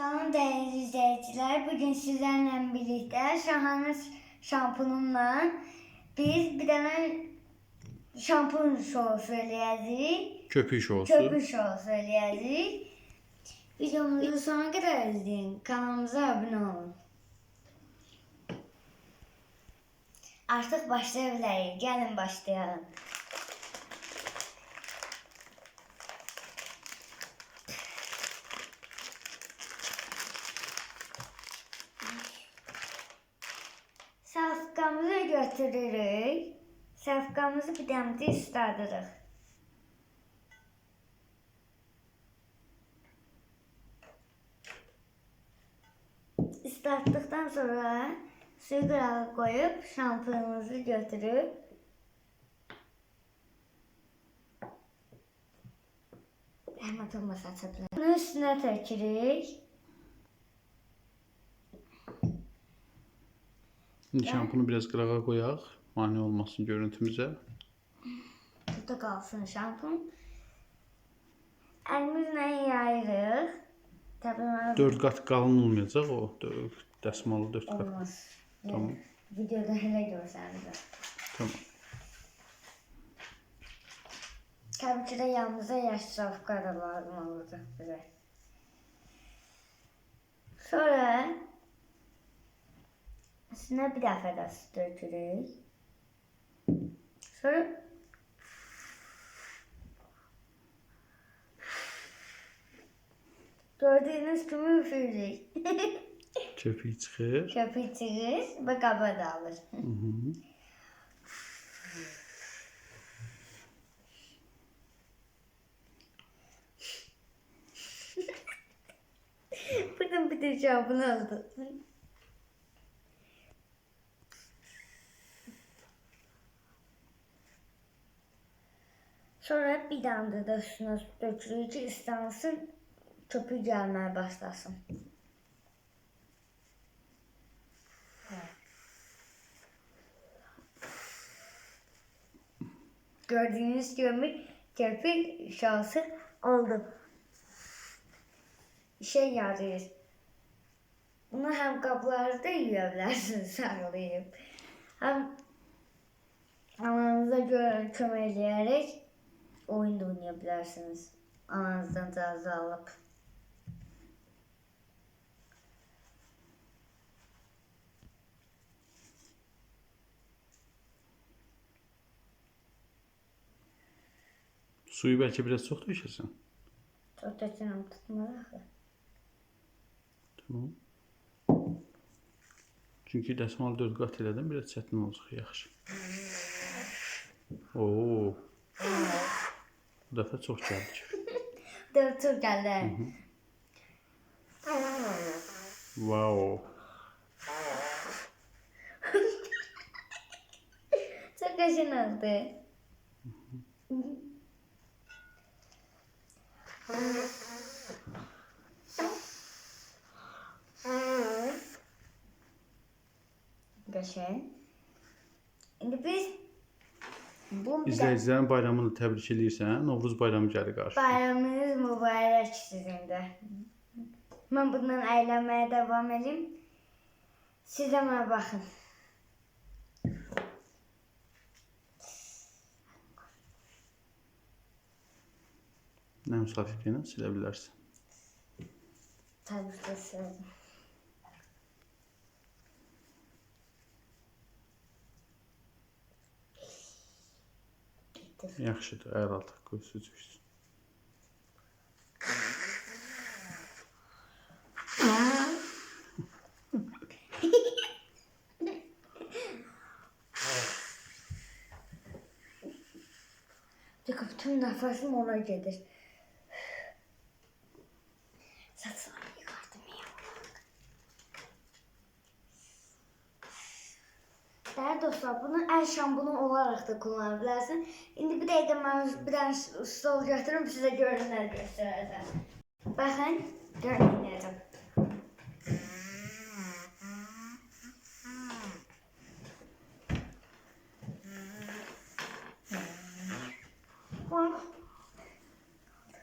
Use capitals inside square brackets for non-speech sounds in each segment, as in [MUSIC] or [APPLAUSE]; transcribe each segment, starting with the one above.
Salam değerli izleyiciler. Bugün sizlerle birlikte şahane şampunumla biz bir tane şampun şovu söyleyeceğiz. Köpük şovusu. Köpük şovu söyleyeceğiz. Videomuzu sonuna kadar izleyin. Kanalımıza abone olun. Artık başlayabiliriz. Gelin başlayalım. Götürürük. Safkamızı bir dəmdə ısladırıq. Islattıktan sonra suyu qırağa koyup şampuanımızı götürüp Hemen olmasa açabilirim. Bunun üstüne tökürük. Şampunu biraz qırağa qoyaq. Mane olmasın görüntümüzə. Burada kalsın şampun. Elimizle yayırıq. Bana 4 qat qalın olmayacaq o. Dəsmalı 4 qat. olmaz. Tamam. Videoda hele görseniz. Tamam. Tabii ki yanımıza yaş safka da lazım olacak bize. Sonra üstüne bir defa da su dökürük. Sonra gördüğünüz gibi üfürük. Köpük [LAUGHS] çıxır. Köpüğü çıkır ve kaba da alır. Hı -hı. [LAUGHS] Cevabını aldı. Sonra bir damla da üstüne dökülüyor ki ıslansın, köpüğü gelmeye başlasın. Gördüğünüz gibi köpük şansı oldu. İşe yarıyor. Bunu hem kaplarda yiyebilirsiniz [LAUGHS] sarılayıp. Hem ananıza göre kömeleyerek oyun da oynayabilirsiniz. Ananızdan cazı alıp. Suyu bəlkə biraz çox tökəsən. Çok da canım tutmadı. Tamam. Çünki dəsmal 4 qat elədim, biraz çətin olacaq, yaxşı. Oo. Bu dəfə çox gəldi. Dur çok geldi. Wow. Çok kaşın oldu. Kaşın. Şimdi biz bu İzləyicilərin bayramını təbrik eləyirsən. Novruz bayramı gəlir qarşı. bayramınız mübarek sizin de. Ben bundan eğlenmeye devam edeyim. Siz de bana bakın. Nəm salfetlə silə bilərsən. Tabii ki söyledim. Yaxşıdır, əla qoy su düşsün. Çünkü bütün nefesim ona gelir. Değerli dostlar, bunu el şampunu olarak da kullanabilirsin. Şimdi bir dakika ben bir tane stol götürüp size görünümler göstereceğim. Bakın, görünümlerim.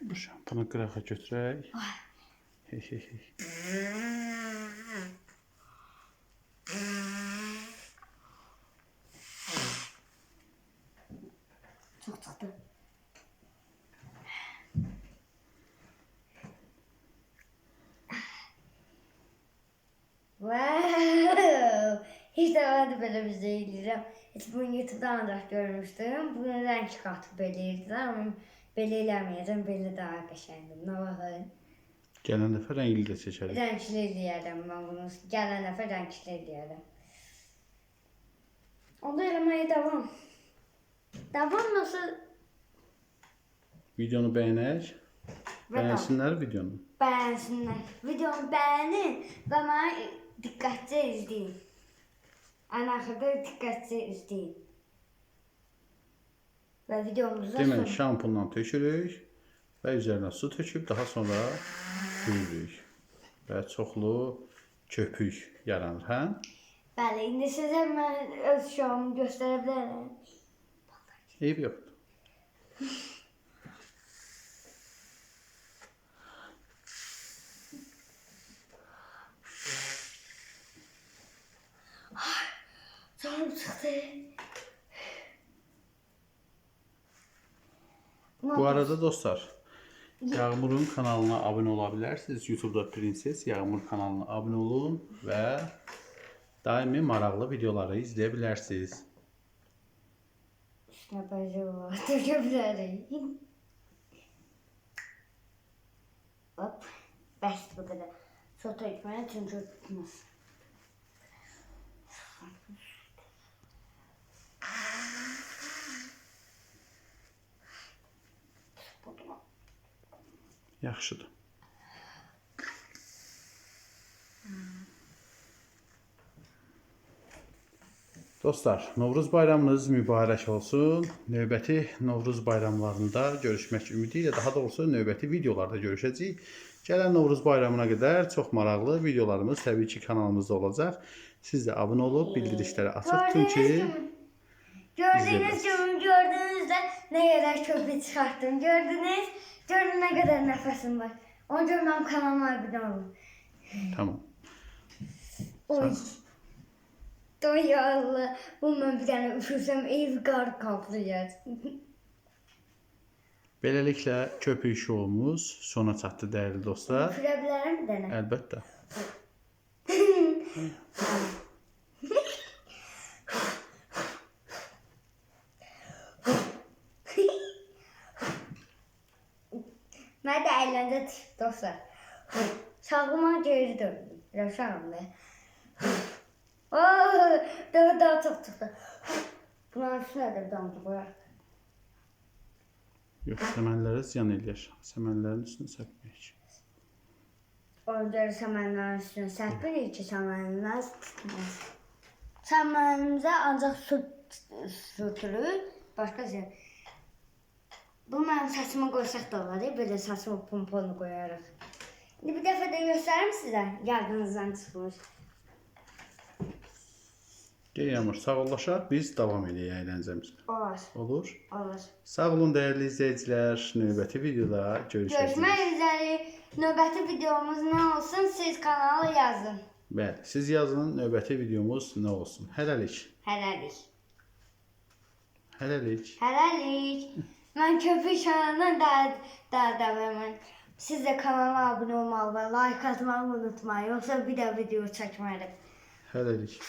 Bu şampunu qırağa götürək. Hey hey [LAUGHS] hey. Çok tatlı. Wow! Hiç şey eləyirəm. Heç bunu YouTube'dan ancaq görmüşdüm. Bunu belə edirlər, amma belə eləməyəcəm. Belə daha qəşəngdir. Nə baxın. Gələn dəfə rəngli də seçərik. Rəngli eləyərəm mən bunu. Gələn dəfə rəngli eləyərəm. Onda eləməyə davam. Davam nasıl? Videonu bəyənək. Bəyənsinlər videonu. Bəyənsinlər. Videomu bəyənin və məni diqqətlə izləyin. Ən axırda diqqətlə izləyin. Və videomuza Deməli, son. şampundan tökürük və üzərinə su töküb daha sonra yuyuruq. Və çoxlu köpük yaranır, hə? Bəli, indi sizə mən öz şovumu göstərə bilərəm. Eyb yoxdur. [LAUGHS] Çıxdı. Bu arada dostlar, Yağmur'un kanalına abone olabilirsiniz. YouTube'da Prenses Yağmur kanalına abone olun və daimi maraqlı videoları izləyə bilərsiniz. Bəzi var. Tökə bilərik. [LAUGHS] Hop. Bəs bu qədər. Çox tökməyə çünki tutmaz. Yaxşıdır. Dostlar, Novruz bayramınız mübarək olsun. Növbəti Novruz bayramlarında görüşmək ümidi ilə, daha doğrusu növbəti videolarda görüşəcəyik. Gələn Novruz bayramına qədər çox maraqlı videolarımız təbii ki kanalımızda olacaq. Siz də abunə olub bildirişləri açıb tutun ki, Gördüğünüz gibi gördüğünüzde ne kadar köpek çıkarttım. Gördünüz. Gördün ne kadar nefesim var. Onu görmem kanalıma abone olun. tamam. Oy. Oy Allah. Bu ben bir tane üşürsem ev kar kaplayacak. Beləliklə köpük şoumuz sona çatdı dəyərli dostlar. Üfürebilirim bir tane. Əlbəttə. [LAUGHS] Ben de eğlence dostlar. Sağıma geri döndüm. Yaşarım be. Daha daha çok çıktı. Bunların üstüne de bir damla koyar. Yox, səmənlərə ziyan eləyər. Səmənlərin üstünə səpməyək. Orada səmənlərin üstüne serpirik ki səmənlər tutmaz. Səmənimizə ancaq su sürtülür, başqa şey. Bu mənim saçıma qoysaq da olar, belə saçıma pomponu qoyarıq. İndi bir dəfə də göstərim sizə, yadınızdan çıxmış. Yağmur, sağollaşaq, biz davam edək əyləncəmizə. Olar, Olur. olar. Sağ olun dəyərli izləyicilər. Növbəti videoda görüşəcəyik. Görüşmək üzere. Növbəti videomuz nə olsun, siz kanala yazın. Bəli, siz yazın növbəti videomuz nə olsun. Hələlik. Hələlik. Hələlik. Hələlik. Mən köpük şanından daha daha davamam. Siz də kanala abunə olmalı və like atmağı unutmayın. Yoxsa bir də video çəkmərəm. Hələlik.